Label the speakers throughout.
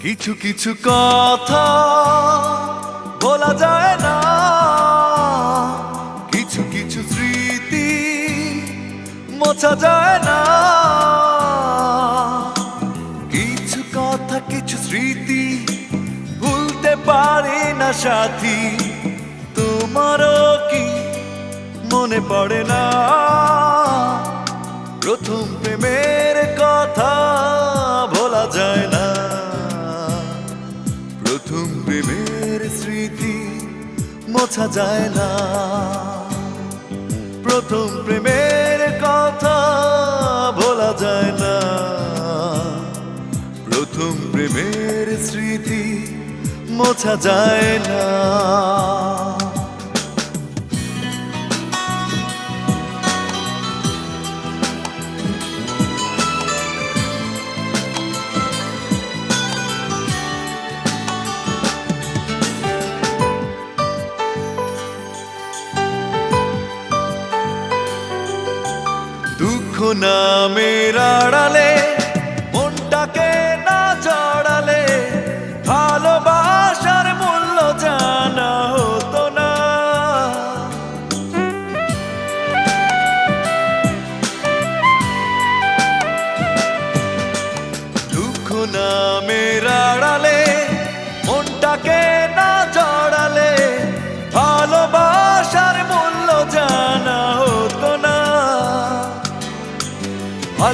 Speaker 1: কিছু কিছু কথা বলা যায় না। কিছু কিছু স্মৃতি মোছা যায় না। কিছু কথা, কিছু স্মৃতি ভুলতে পারি না সাথী। তোমারও কি মনে পড়ে না? মোছা যায় না। প্রথম প্রেমের কথা বলা যায় না। প্রথম প্রেমের স্মৃতি মোছা যায় না। দুঃখ নামের আড়ালে মনটাকে না জড়ালে ভালোবাসার মূল্য জানা হতো না। দুঃখ নামের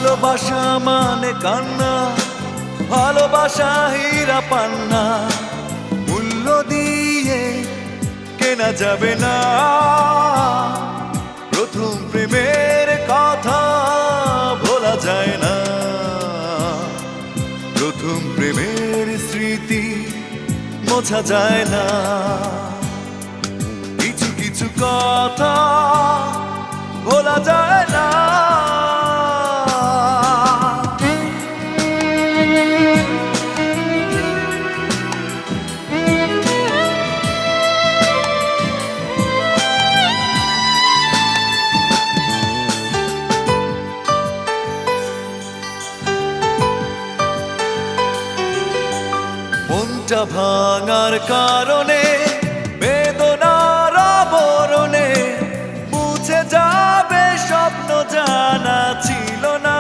Speaker 1: ভালোবাসা মানে কান্না, ভালোবাসা হীরা পান্না। মূল্য দিয়ে কেনা যাবে না। প্রথম প্রেমের কথা ভোলা যায় না। প্রথম প্রেমের স্মৃতি মোছা যায় না। কিছু কিছু কথা মনটা ভাঙার কারণে, বেদনার বরণে মুছে যাবে স্বপ্ন জানা ছিল না।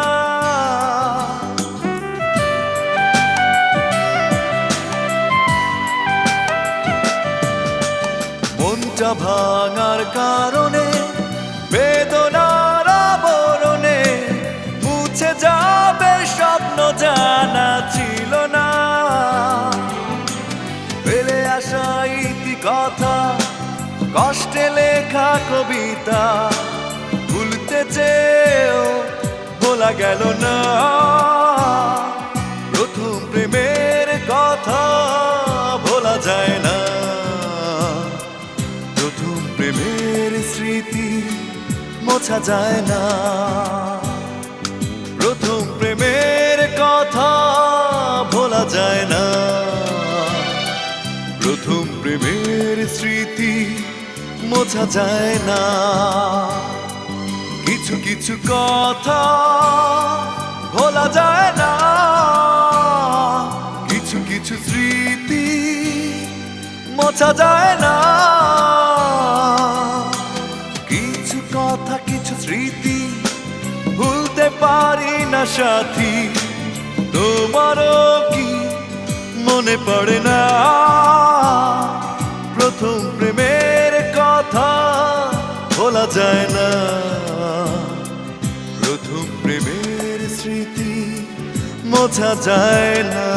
Speaker 1: মনটা ভাঙার কারণে বেদনার কবিতা ভুলতে চেয়েও বলা গেল না। প্রথম প্রেমের কথা ভোলা যায় না। প্রথম প্রেমের স্মৃতি মোছা যায় না। প্রথম প্রেমের কথা ভোলা যায় না। প্রথম প্রেমের স্মৃতি মোছা যায় না। কিছু কিছু কথা ভোলা যায় না। কিছু কিছু স্মৃতি মোছা যায় না। কিছু কথা, কিছু স্মৃতি ভুলতে পারি না সাথী। তোমারও কি মনে পড়ে না? যায় না। প্রথম প্রেমের স্মৃতি মোছা যায় না।